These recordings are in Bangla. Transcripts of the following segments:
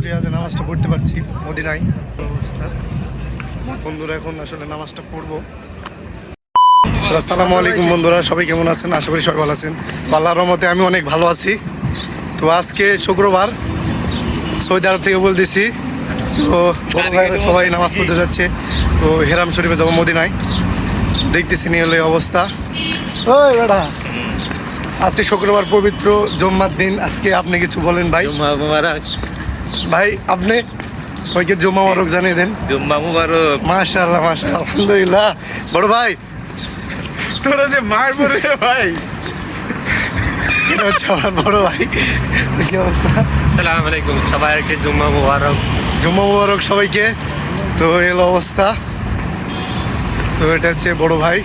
শুক্রিয়া যে নামাজটা পড়তে পারছি মদিনায়। অবস্থা বন্ধুরা এখন আসলে নামাজটা পড়ব। আসসালামু আলাইকুম বন্ধুরা সবাই কেমন আছেন? আশা করি সকাল আছেন। আল্লাহর রহমতে আমি অনেক ভালো আছি। তো আজকে শুক্রবার সৌদি আরব থেকে বলতেছি। তো সবাই নামাজ পড়তে যাচ্ছে। তো হেরাম শরীফে যাব মদিনায়। দেখতেছি নিয়ে হলে অবস্থা। ওই বেটা আজকে শুক্রবার পবিত্র জম্মার দিন। আজকে আপনি কিছু বলেন ভাই। ভাই আপনি ওইকে জম্মা মারক জানিয়ে দেন। জুম্মা মুবারক। মাশাআল্লাহ মাশাআল্লাহ আলহামদুলিল্লাহ। বড় ভাই তোরা যে মার পরে ভাই। এটা হচ্ছে আমার বড় ভাই। কি অবস্থা? সালাম আলাইকুম সবাইকে জুম্মা মুবারক। জম্মা মুবারক সবাইকে। তো এলো অবস্থা। তো এটা হচ্ছে বড় ভাই।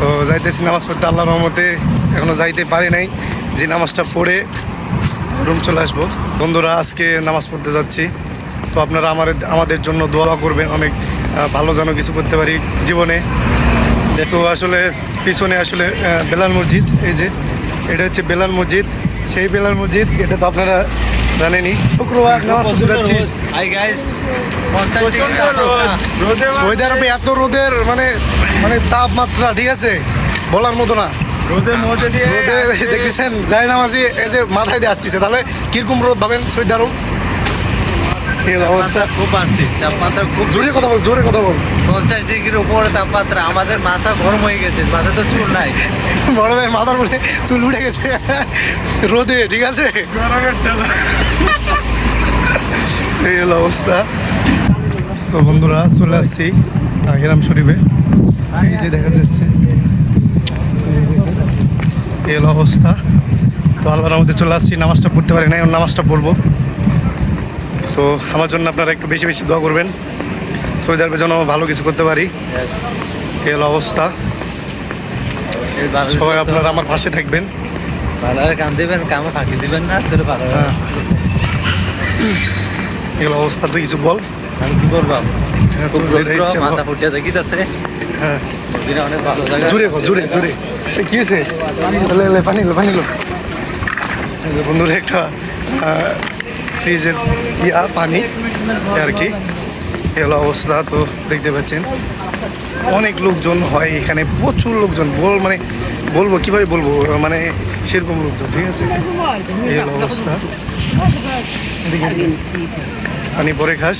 তো যাইতেছি নামাজ পড়তে আল্লাহর রহমতে। এখনও যাইতে পারি নাই। যে নামাজটা পড়ে রুম চলে আসব। বন্ধুরা আজকে নামাজ পড়তে যাচ্ছি। তো আপনারা আমার আমাদের জন্য দোয়া করবেন। অনেক ভালো যেন কিছু করতে পারি জীবনে। তো আসলে পিছনে আসলে বেলাল মসজিদ এই যে এটা হচ্ছে বেলাল মসজিদ। সেই বেলাল মসজিদ এটা তো আপনারা সৌদি আরবে এত রোদের মানে মানে তাপমাত্রা ঠিক আছে? বলার মতো না। রোদে দেখতেছেন যাই নামাজি এই যে মাথায় দিয়ে আসতেছে। তাহলে কীরকম রোদ ভাবেন আরব অবস্থা। খুব তাপমাত্রা খুব জোরে কথা বল জোরে কথা বল। পঞ্চাশ ডিগ্রির উপরে তাপমাত্রা আমাদের মাথা গরম হয়ে গেছে মাথা তো চুল নাই। বড় ভাই মাথার মধ্যে চুল উঠে গেছে। রোদে ঠিক আছে? এই হলো অবস্থা। তো বন্ধুরা চলে আসছি হিরাম শরীফে। এই যে দেখা যাচ্ছে। এই অবস্থা। তো আল্লাহর মধ্যে চলে আসছি নামাজটা পড়তে পারি না এখন নামাজটা পড়ব। তো আমার জন্য আপনারা একটু বেশি বেশি দোয়া করবেন সৌদি আরবের জন্য ভালো কিছু করতে পারি। এই অবস্থা। সবাই আপনারা আমার পাশে থাকবেন। ভালো কাম দিবেন কামে ফাঁকি দিবেন না তোর ভালো হ্যাঁ। এগুলো অবস্থা কিছু বল। আমি কি মাথা। দেখিতেছে। হ্যাঁ। মদিনা অনেক ভালো জুড়ে জুড়ে জুড়ে। কি হয়েছে? পানি লো পানি লো বন্ধুরা, একটা ফ্রিজের ইয়া পানি আর কি। এগুলো অবস্থা, তো দেখতে পাচ্ছেন। অনেক লোকজন হয় এখানে, প্রচুর লোকজন। বল মানে বলব, কীভাবে বলব? মানে সেরকম লোকজন, ঠিক আছে? এই হলো অবস্থা। পানি পরে খাস।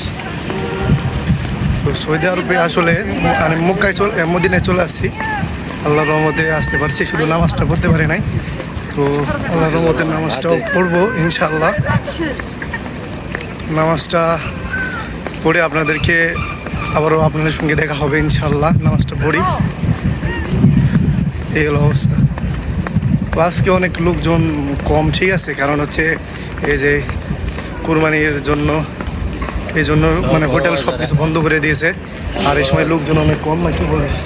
তো সৌদি আরবে আসলে মানে মক্কায় চলে, মদিনায় চলে আসছি। আল্লাহর রহমতে আসতে পারছি, শুধু নামাজটা পড়তে পারি নাই। তো আল্লাহর রহমতে নামাজটাও পড়ব ইনশাল্লাহ নামাজটা পড়ে আপনাদেরকে আবারও আপনাদের সঙ্গে দেখা হবে ইনশাল্লাহ নামাজটা পড়ি। এই হলো অবস্থা। আজকে অনেক লোকজন কম, ঠিক আছে? কারণ হচ্ছে এই যে কুরবানির জন্য, এই জন্য মানে হোটেল সব কিছু বন্ধ করে দিয়েছে। আর এই সময় লোকজন অনেক কম, না কি বলিস?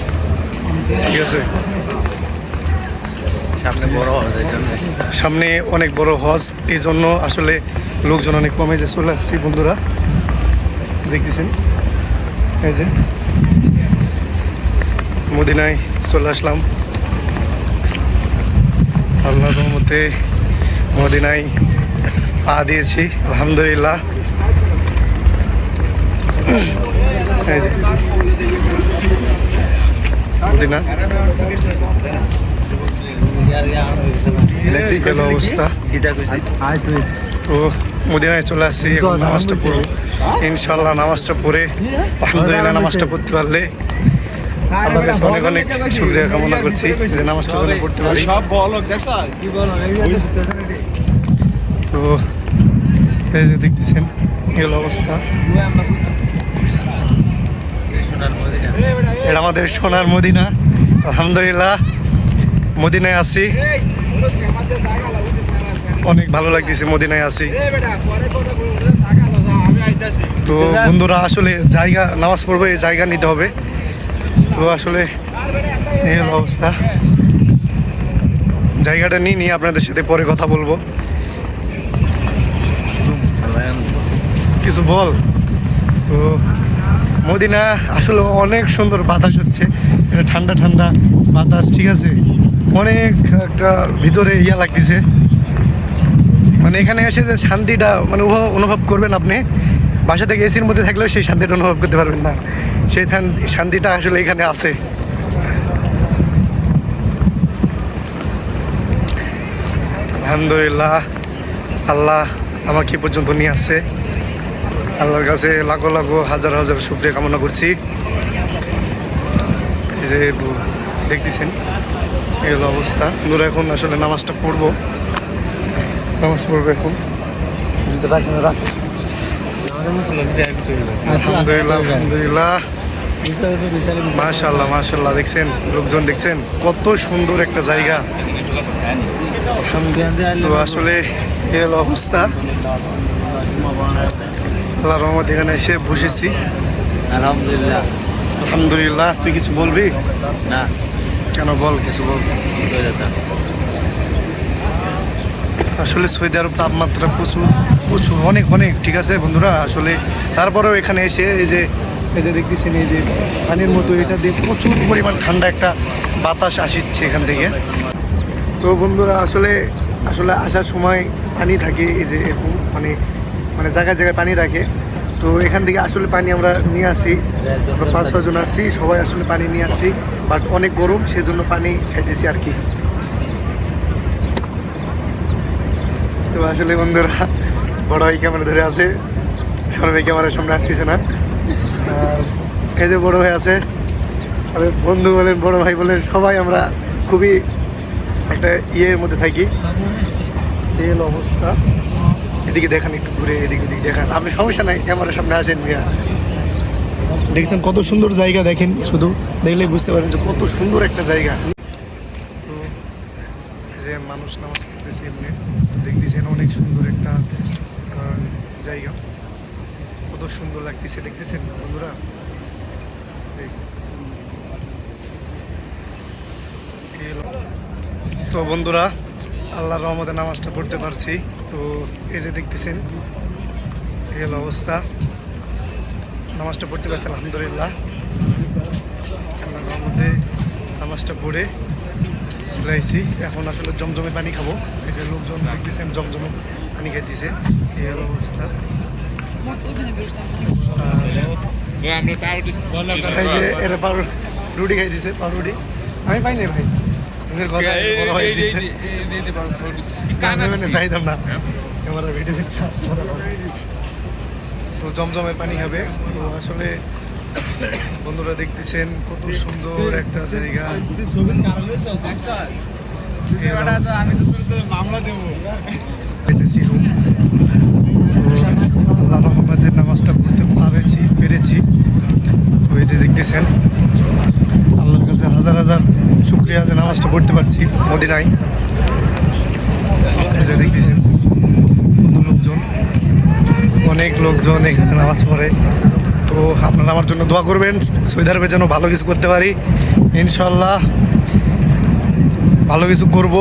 ঠিক আছে। সামনে বড় হবে এই জন্য। সামনে অনেক বড় হজ এই জন্য আসলে লোকজন অনেক কমে যে চলে আসছি বন্ধুরা। দেখতেছেন? এই যে। মদিনায় চলে আসলাম। আল্লাহর রহমতে মদিনায় পা দিয়েছি আলহামদুলিল্লাহ। এই যে। মদিনা দেখতেই পেল অবস্থা। তো মদিনায় চলে আসছি নামাজটা পড়ব। ইনশাল্লাহ নামাজটা পড়ে আলহামদুলিল্লাহ নামাজটা পড়তে পারলে আল্লাহর কাছে অনেক অনেক শুক্রিয়া কামনা করছি যে নামাজটা যেন পড়তে পারি। সব বলো দেখছ কি বলো তো এই যে দেখতেছেন এগুলো অবস্থা? এটা আমাদের সোনার মদিনা। আলহামদুলিল্লাহ মদিনায় আছি। অনেক ভালো লাগতেছে মদিনায় আছি। তো বন্ধুরা আসলে জায়গা নামাজ পড়ব এই জায়গা নিতে হবে। তো আসলে এই হলো অবস্থা। জায়গাটা নিয়ে নিয়ে আপনাদের সাথে পরে কথা বলব। কিছু বল। তো মদিনা আসলে অনেক সুন্দর বাতাস হচ্ছে। ঠান্ডা ঠান্ডা বাতাস, ঠিক আছে? অনেক একটা ভিতরে ইয়া লাগতেছে। মানে এখানে এসে যে শান্তিটা মানে অনুভব করবেন আপনি, বাসা থেকে এসির মধ্যে থাকলেও সেই শান্তিটা অনুভব করতে পারবেন না। সেই শান্তিটা আসলে এখানে আছে। আলহামদুলিল্লাহ, আল্লাহ আমাকে পর্যন্ত নিয়ে আসছে। আল্লাহর কাছে লাখো লাখো, হাজার হাজার শুক্রিয়া কামনা করছি। যে দেখতেছেন, এই হলো অবস্থা। বন্ধুরা এখন আসলে নামাজটা পড়ব। নামাজ পড়ব এখন। আলহামদুলিল্লাহ মাশাল্লাহ দেখছেন? লোকজন দেখছেন? কত সুন্দর একটা জায়গা। আসলে অবস্থা। আল্লাহ রহমত এখানে এসে বসেছি। আলহামদুলিল্লাহ। আলহামদুলিল্লাহ তুই কিছু বলবি? না। কেন বল কিছু বল। আসলে সৌদি আরব তাপমাত্রা প্রচুর প্রচুর অনেক অনেক ঠিক আছে বন্ধুরা? আসলে তারপরেও এখানে এসে এই যে এই যে দেখতেছেন এই যে পানির মতো এটা দিয়ে প্রচুর পরিমাণ ঠান্ডা একটা বাতাস আসিচ্ছে এখান থেকে। তো বন্ধুরা আসলে আসলে আসার সময় পানি থাকে এই যে এরকম মানে মানে জায়গায় জায়গায় পানি রাখে। তো এখান থেকে আসলে পানি আমরা নিয়ে আসি। আমরা পাঁচ ছজন আসি সবাই আসলে পানি নিয়ে আসি। বাট অনেক গরম, সেজন্য পানি খাইতেছি আর কি। তো আসলে বন্ধুরা, বড় ভাই ক্যামেরা ধরে আছে। ছোট ভাই ক্যামেরার সামনে আসতেছে না। এই যে বড় ভাই আছে বন্ধু বলেন, বড় ভাই বলেন, সবাই আমরা খুবই একটা ইয়ের মধ্যে থাকি। অবস্থা। এদিকে দেখান একটু ঘুরে, এদিকে ওদিকে দেখান। আপনি সমস্যা নাই, ক্যামেরার সামনে আসেন মিয়া। দেখছেন কত সুন্দর জায়গা দেখেন, শুধু দেখলে বুঝতে পারেন যে কত সুন্দর একটা জায়গা। তো যে মানুষ নামাজ পড়তেছে এমনি, তো দেখতেছেন অনেক সুন্দর একটা জায়গা। কত সুন্দর লাগতেছে, দেখতেছেন বন্ধুরা? তো বন্ধুরা আল্লাহর রহমতে নামাজটা পড়তে পারছি। তো এই যে দেখতেছেন এই হলো অবস্থা। নামাজটা পড়তে পারছি আলহামদুলিল্লাহ। আল্লাহর রহমতে নামাজটা পড়ে চলে আইছি এখন আসলে জমজমে পানি খাব। এই যে লোকজন দেখতেছেন জমজমে পানি খাইতেছে। এই হলো অবস্থা। আর এই যে এরা পাউরু রুটি খাই দিছে পাউরুটি। আমি পাই নাই ভাই। কথা বড় মানে চাইতাম না। ভিডিও তো জমজমের পানি খাবে তো আসলে বন্ধুরা দেখতেছেন কত সুন্দর একটা জায়গা। আল্লাহ রহমতের নামাজটা পড়তে পারেছি পেরেছি। তো এই যে দেখতেছেন কাছে হাজার হাজার শুক্রিয়া যে নামাজটা পড়তে পারছি মদিনায়। যে দেখতেছেন, কত লোকজন, অনেক লোকজন এখানে নামাজ পড়ে। তো আপনারা আমার জন্য দোয়া করবেন সৌদি আরবে যেন ভালো কিছু করতে পারি। ইনশাল্লাহ ভালো কিছু করব।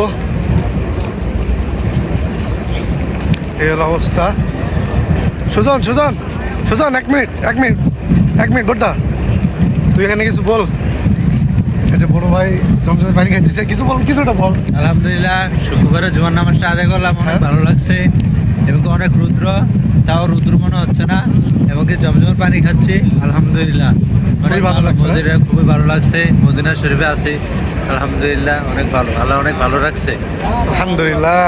এর অবস্থা। সুজন সুজন সুজন, এক মিনিট এক মিনিট এক মিনিট বড়দা তুই এখানে কিছু বল। বড় ভাই জমজমের পানি খাইতেছে কিছু বল কিছুটা বল। আলহামদুলিল্লাহ শুক্রবারে জুমার নামাজটা আদায় করলাম অনেক হ্যাঁ। ভালো লাগছে এবং অনেক রুদ্র তাও রুদ্র মনে হচ্ছে না এবং কি জমজমের পানি খাচ্ছি আলহামদুলিল্লাহ। অনেক ভালো ভালো লাগছে, না? মদিনা খুবই ভালো লাগছে মদিনা শরীফে আছি আলহামদুলিল্লাহ অনেক ভালো আল্লাহ অনেক ভালো রাখছে। আলহামদুলিল্লাহ।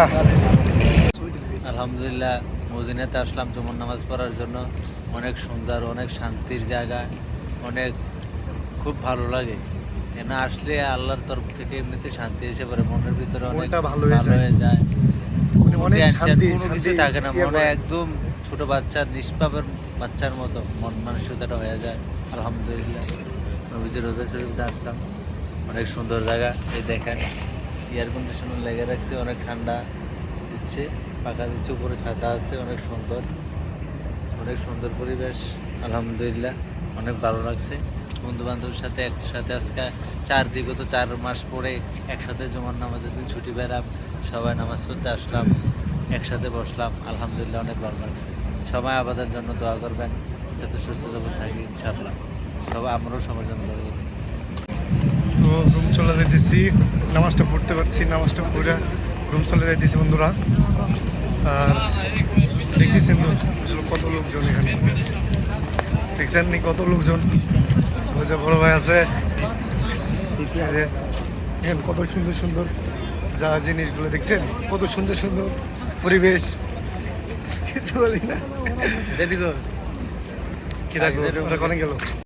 আলহামদুলিল্লাহ মদিনাতে আসলাম জুমার নামাজ পড়ার জন্য অনেক সুন্দর অনেক শান্তির জায়গা অনেক খুব ভালো লাগে। এখানে আসলে আল্লাহর তরফ থেকে এমনিতে শান্তি এসে পড়ে মনের ভিতরে অনেক ভালো হয়ে যায়। যায়। অনেক শান্তি কিছু থাকে না মনে একদম ছোট বাচ্চার নিষ্পাপের বাচ্চার মতো মন মানসিকতাটা হয়ে যায়। আলহামদুলিল্লাহ। নবীজির রোজা শরীফতে আসলাম অনেক সুন্দর জায়গা। এই দেখেন এয়ার কন্ডিশনার লেগে রাখছে অনেক ঠান্ডা দিচ্ছে পাকা দিচ্ছে উপরে ছাতা আছে অনেক সুন্দর। অনেক সুন্দর পরিবেশ আলহামদুলিল্লাহ। অনেক ভালো লাগছে। বন্ধু বান্ধবের সাথে একসাথে আজকে চার বিগত চার মাস পরে একসাথে জমার নামাজের দিন ছুটি পেলাম, সবাই নামাজ পড়তে আসলাম, একসাথে বসলাম, আলহামদুলিল্লাহ অনেক ভালো লাগছে। সবাই আবাদের জন্য দোয়া করবেন, যাতে সুস্থ থাকুন থাকি, ইনশাআল্লাহ। সবাই, আমরাও সবার জন্য তো রুম চলে যাইতেছি, নামাজটা পড়তে পারছি, নামাজটা পড়ে রুম চলে যাইতেছি বন্ধুরা। আর দেখতেছেন কত লোকজন এখানে? দেখছেন কত লোকজন? ওই যে বড় ভাই আছে। এখানে কত সুন্দর সুন্দর যা জিনিসগুলো দেখছেন কত সুন্দর সুন্দর পরিবেশ। কিছু বলি না। দেখো কি দেখো? কোনে গেল?